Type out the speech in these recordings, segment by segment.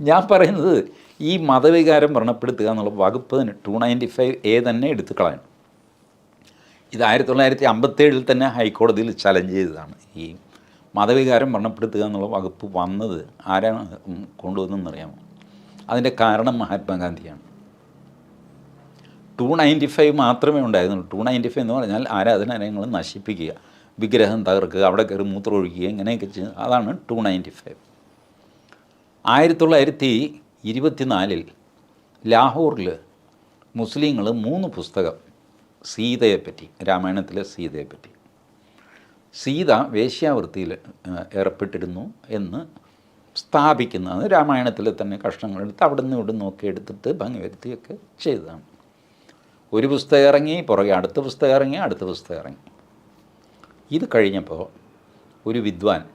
ഞാൻ പറയുന്നത് ഈ മതവികാരം വ്രണപ്പെടുത്തുക എന്നുള്ള വകുപ്പ് തന്നെ ടു നയന്റി ഫൈവ് എ തന്നെ എടുത്തു കളയണം. ഇത് ആയിരത്തി തൊള്ളായിരത്തി അമ്പത്തേഴിൽ തന്നെ ഹൈക്കോടതിയിൽ ചലഞ്ച് ചെയ്തതാണ്. ഈ മതവികാരം വ്രണപ്പെടുത്തുക എന്നുള്ള വകുപ്പ് വന്നത് ആരാണ് കൊണ്ടുവന്നതെന്നറിയാമോ അതിന്റെ കാരണം മഹാത്മാഗാന്ധിയാണ്. ടു നയന്റി ഫൈവ് മാത്രമേ ഉണ്ടായിരുന്നുള്ളൂ. ടു നയന്റി ഫൈവ് എന്ന് പറഞ്ഞാൽ ആരാധനാലയങ്ങൾ നശിപ്പിക്കുക വിഗ്രഹം തകർക്കുക അവിടെ കയറി മൂത്രം ഒഴിക്കുക ഇങ്ങനെയൊക്കെ അതാണ് ടു നയന്റി ഫൈവ് ആയിരത്തി തൊള്ളായിരത്തി ഇരുപത്തിനാലിൽ ലാഹോറിൽ മുസ്ലിങ്ങൾ മൂന്ന് പുസ്തകം സീതയെപ്പറ്റി രാമായണത്തിലെ സീതയെപ്പറ്റി. സീത വേശ്യാവൃത്തിയിൽ ഏർപ്പെട്ടിരുന്നു എന്ന് സ്ഥാപിക്കുന്നതാണ് രാമായണത്തിലെ തന്നെ കഷ്ണങ്ങളെടുത്ത് അവിടെ നിന്ന് ഇവിടെ നോക്കി എടുത്തിട്ട് ഭംഗി വരുത്തിയൊക്കെ ചെയ്തതാണ്. ഒരു പുസ്തകം ഇറങ്ങി പുറകെ അടുത്ത പുസ്തകം ഇറങ്ങി അടുത്ത പുസ്തകം ഇറങ്ങി. ഇത് കഴിഞ്ഞപ്പോൾ ഒരു വിദ്വാൻ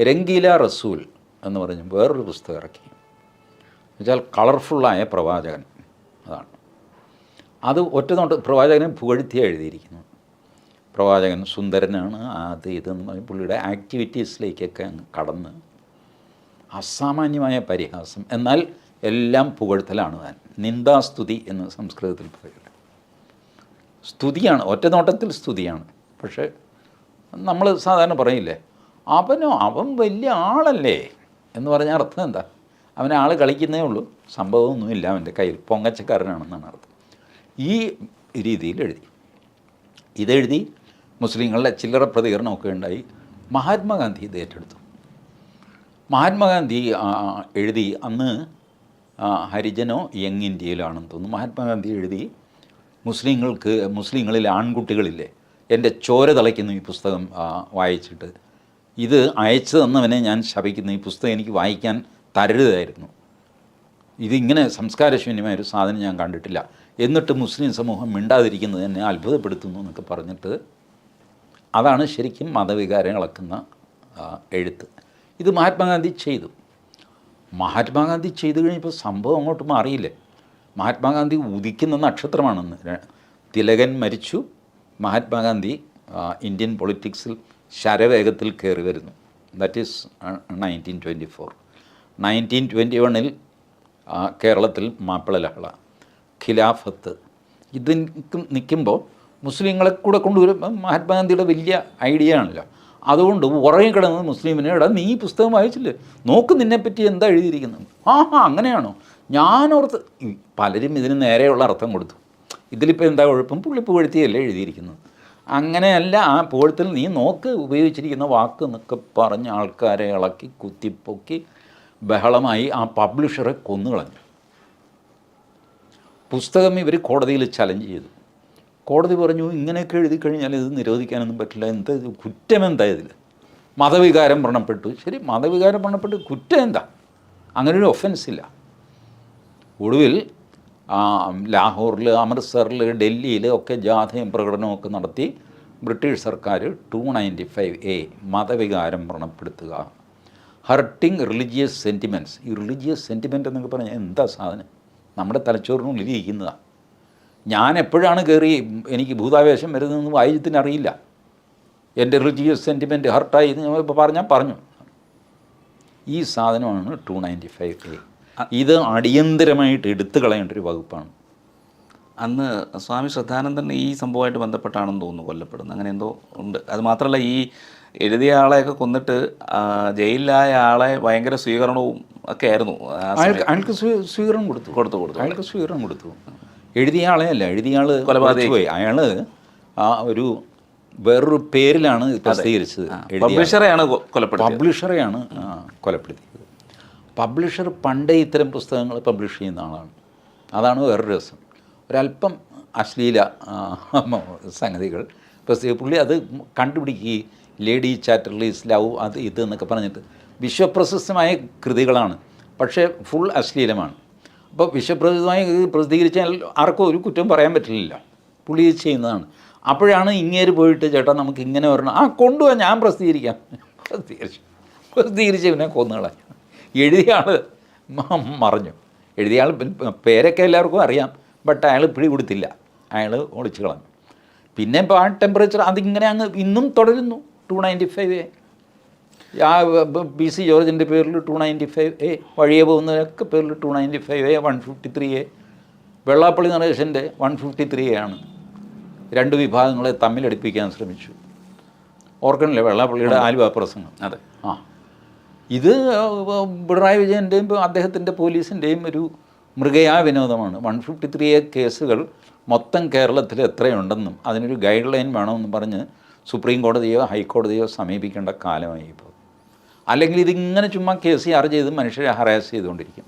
രംഗീല റസൂൽ എന്ന് പറഞ്ഞ് വേറൊരു പുസ്തകം ഇറക്കി. എന്നുവെച്ചാൽ കളർഫുള്ളായ പ്രവാചകൻ. അതാണ്. അത് ഒറ്റ നോട്ട് പ്രവാചകനെ പുകഴ്ത്തിയാണ് എഴുതിയിരിക്കുന്നത്. പ്രവാചകൻ സുന്ദരനാണ് അത് ഇതെന്ന് പുള്ളിയുടെ ആക്ടിവിറ്റീസിലേക്കൊക്കെ അങ്ങ് കടന്ന് അസാമാന്യമായ പരിഹാസം. എന്നാൽ എല്ലാം പുകഴ്ത്തലാണ് താൻ. നിന്ദാസ്തുതി എന്ന് സംസ്കൃതത്തിൽ പറയുന്നത് സ്തുതിയാണ് ഒറ്റ നോട്ടത്തിൽ സ്തുതിയാണ്. പക്ഷേ നമ്മൾ സാധാരണ പറയില്ലേ അവനോ അവൻ വലിയ ആളല്ലേ? എന്ന് പറഞ്ഞ അർത്ഥം എന്താ? അവനെ ആൾ കളിക്കുന്നേ ഉള്ളൂ. സംഭവമൊന്നുമില്ല അവന്റെ കയ്യിൽ. പൊങ്ങച്ചക്കാരനാണെന്നാണ് അർത്ഥം. ഈ രീതിയിൽ എഴുതി. ഇതെഴുതി മുസ്ലിങ്ങളുടെ ചില്ലറ പ്രതികരണമൊക്കെ ഉണ്ടായി മഹാത്മാഗാന്ധി ഇത് ഏറ്റെടുത്തു. മഹാത്മാഗാന്ധി എഴുതി അന്ന് ഹരിജനോ യങ് ഇന്ത്യയിലാണെന്ന് തോന്നുന്നു. മഹാത്മാഗാന്ധി എഴുതി മുസ്ലിങ്ങൾക്ക് മുസ്ലിങ്ങളിൽ ആൺകുട്ടികളില്ലേ എന്റെ ചോര തളയ്ക്കുന്നു ഈ പുസ്തകം വായിച്ചിട്ട് ഇത് അയച്ചു തന്നവനെ ഞാൻ ശപിക്കുന്നു. ഈ പുസ്തകം എനിക്ക് വായിക്കാൻ തരരുതായിരുന്നു. ഇതിങ്ങനെ സംസ്കാരശൂന്യമായ ഒരു സാധനം ഞാൻ കണ്ടിട്ടില്ല. എന്നിട്ട് മുസ്ലിം സമൂഹം മിണ്ടാതിരിക്കുന്നത് എന്നെ അത്ഭുതപ്പെടുത്തുന്നു എന്നൊക്കെ പറഞ്ഞിട്ട് അതാണ് ശരിക്കും മതവികാരം ഇളക്കുന്ന എഴുത്ത്. ഇത് മഹാത്മാഗാന്ധി ചെയ്തു. മഹാത്മാഗാന്ധി ചെയ്തു കഴിഞ്ഞപ്പോൾ സംഭവം അങ്ങോട്ട് മാറിയില്ലേ? മഹാത്മാഗാന്ധി ഉദിക്കുന്ന നക്ഷത്രമാണെന്ന്. തിലകൻ മരിച്ചു. മഹാത്മാഗാന്ധി ഇന്ത്യൻ പൊളിറ്റിക്സിൽ ശരവേഗത്തിൽ കയറി വരുന്നു. That is nineteen twenty four nineteen twenty വണ്ണിൽ കേരളത്തിൽ മാപ്പിള ലഹള ഖിലാഫത്ത്. ഇത് നിൽക്കുമ്പോൾ മുസ്ലിങ്ങളെ കൂടെ കൊണ്ടുവരുമ്പോൾ മഹാത്മാഗാന്ധിയുടെ വലിയ ഐഡിയ ആണല്ലോ. അതുകൊണ്ട് ഉറങ്ങി കിടന്നത് മുസ്ലിമിനെ എടാ നീ പുസ്തകം വായിച്ചില്ലേ? നോക്ക് നിന്നെപ്പറ്റി എന്താ എഴുതിയിരിക്കുന്നത്? ആ ഹാ അങ്ങനെയാണോ? ഞാനോർത്ത് പലരും ഇതിന് നേരെയുള്ള അർത്ഥം കൊടുത്തു. ഇതിലിപ്പോൾ എന്താ കുഴപ്പം? പുള്ളിപ്പ് പുകഴ്ത്തിയല്ലേ എഴുതിയിരിക്കുന്നത്. അങ്ങനെയല്ല ആ പോഴത്തിൽ നീ നോക്ക് ഉപയോഗിച്ചിരിക്കുന്ന വാക്ക് എന്നൊക്കെ പറഞ്ഞ് ആൾക്കാരെ ഇളക്കി കുത്തിപ്പൊക്കി ബഹളമായി ആ പബ്ലിഷറെ കൊന്നുകളഞ്ഞു. പുസ്തകം ഇവർ കോടതിയിൽ ചലഞ്ച് ചെയ്തു. കോടതി പറഞ്ഞു ഇങ്ങനെയൊക്കെ എഴുതി കഴിഞ്ഞാൽ ഇത് നിരോധിക്കാനൊന്നും പറ്റില്ല. എന്താ ഇത്? കുറ്റം എന്താ ഇതിൽ മതവികാരം വ്രണപ്പെട്ടു ശരി മതവികാരം വ്രണപ്പെട്ടു കുറ്റം എന്താ? അങ്ങനെ ഒരു ഒഫൻസ് ഇല്ല. ഒടുവിൽ ലാഹോറിൽ അമൃത്സറിൽ ഡൽഹിയിൽ ഒക്കെ ജാഥയും പ്രകടനമൊക്കെ നടത്തി ബ്രിട്ടീഷ് സർക്കാർ ടു നയന്റി ഫൈവ് എ മതവികാരം വ്രണപ്പെടുത്തുക. ഹർട്ടിങ് റിലീജിയസ് സെന്റിമെന്റ്സ് ഈ റിലീജിയസ് സെന്റിമെന്റ് എന്നൊക്കെ പറഞ്ഞാൽ എന്താ സാധനം? നമ്മുടെ തലച്ചോറിനുള്ളിൽ ഇരിക്കുന്നതാണ് ഞാൻ എപ്പോഴാണ് കയറി എനിക്ക് ഭൂതാവേശം വരുന്നതെന്ന് വായുജത്തിന് അറിയില്ല. എന്റെ റിലീജിയസ് സെന്റിമെന്റ് ഹർട്ടായി എന്ന് പറഞ്ഞാൽ പറഞ്ഞു ഈ സാധനമാണ് ടു നയന്റി ഫൈവ് എ. ഇത് അടിയന്തരമായിട്ട് എടുത്തു കളയേണ്ട ഒരു വകുപ്പാണ്. അന്ന് സ്വാമി ശ്രദ്ധാനന്ദൻ ഈ സംഭവമായിട്ട് ബന്ധപ്പെട്ടാണെന്ന് തോന്നുന്നു കൊല്ലപ്പെടുന്നത്. അങ്ങനെ എന്തോ ഉണ്ട്. അത് മാത്രമല്ല ഈ എഴുതിയ ആളെയൊക്കെ കൊന്നിട്ട് ജയിലിലായ ആളെ ഭയങ്കര സ്വീകരണവും ഒക്കെ ആയിരുന്നു. അയാൾക്ക് സ്വീകരണം കൊടുത്തു. കൊടുത്തു കൊടുത്തു. അയാൾക്ക് സ്വീകരണം കൊടുത്തു. എഴുതിയ ആളെ അല്ല എഴുതിയ ആൾ കൊലപാതകി. പോയി അയാൾ ആ ഒരു വേറൊരു പേരിലാണ് പ്രസിദ്ധീകരിച്ചത് പബ്ലിഷറെയാണ് കൊലപ്പെടുത്തി കൊലപ്പെടുത്തിയത്. പബ്ലിഷറെയാണ് കൊലപ്പെടുത്തിയത്. പബ്ലിഷർ പണ്ടേ ഇത്തരം പുസ്തകങ്ങൾ പബ്ലിഷ് ചെയ്യുന്ന ആളാണ്. അതാണ് വേറൊരു രസം. ഒരല്പം അശ്ലീല സംഗതികൾ. പുള്ളി അത് കണ്ടുപിടിക്കുകയും ലേഡി ചാറ്റർലീസ് ലവ് അത് ഇത് എന്നൊക്കെ പറഞ്ഞിട്ട് വിശ്വപ്രശസ്തമായ കൃതികളാണ്. പക്ഷേ ഫുൾ അശ്ലീലമാണ്. അപ്പോൾ വിശ്വപ്രസിദ്ധമായി പ്രസിദ്ധീകരിച്ചാൽ ആർക്കും ഒരു കുറ്റം പറയാൻ പറ്റില്ല. പുള്ളി ചെയ്യുന്നതാണ്. അപ്പോഴാണ് ഇങ്ങേര് പോയിട്ട് ചേട്ടാ നമുക്ക് ഇങ്ങനെ വരണം ആ കൊണ്ടുപോകാൻ ഞാൻ പ്രസിദ്ധീകരിക്കാം. പ്രസിദ്ധീകരിച്ചു പ്രസിദ്ധീകരിച്ച് പിന്നെ കൊന്നുകളഞ്ഞു. എഴുതിയ ആൾ മറഞ്ഞു. എഴുതിയ ആൾ പേരൊക്കെ എല്ലാവർക്കും അറിയാം. ബട്ട് അയാൾ പിടി കൊടുത്തില്ല. അയാൾ ഒളിച്ചു കളഞ്ഞു. പിന്നെ ഇപ്പോൾ ആ ടെമ്പറേച്ചർ അതിങ്ങനെ അങ്ങ് ഇന്നും തുടരുന്നു. ടു നയന്റി ഫൈവ് എ ആ പി സി ജോർജിന്റെ പേരിൽ ടു നയന്റി ഫൈവ് എ വഴിയെ പോകുന്നതിനൊക്കെ പേരിൽ two ninety five A one fifty three A Vellappally നടേശന്റെ one fifty three A ആണ്. രണ്ട് വിഭാഗങ്ങളെ തമ്മിലടിപ്പിക്കാൻ ശ്രമിച്ചു. ഓർക്കണില്ലേ വെള്ളാപ്പള്ളിയുടെ ആലുവ പ്രസംഗം? അതെ. ആ. ഇത് പിണറായി വിജയന്റെയും അദ്ദേഹത്തിന്റെ പോലീസിന്റെയും ഒരു മൃഗയാ വിനോദമാണ് വൺ ഫിഫ്റ്റി ത്രീ എ കേസുകൾ മൊത്തം കേരളത്തിൽ എത്രയുണ്ടെന്നും അതിനൊരു ഗൈഡ് ലൈൻ വേണമെന്നും പറഞ്ഞ് സുപ്രീം കോടതിയോ ഹൈക്കോടതിയോ സമീപിക്കേണ്ട കാലമായി ഇപ്പോൾ അല്ലെങ്കിൽ ഇതിങ്ങനെ ചുമ്മാ കേസ് ചാർജ് ചെയ്ത് മനുഷ്യരെ ഹറാസ് ചെയ്തുകൊണ്ടിരിക്കും.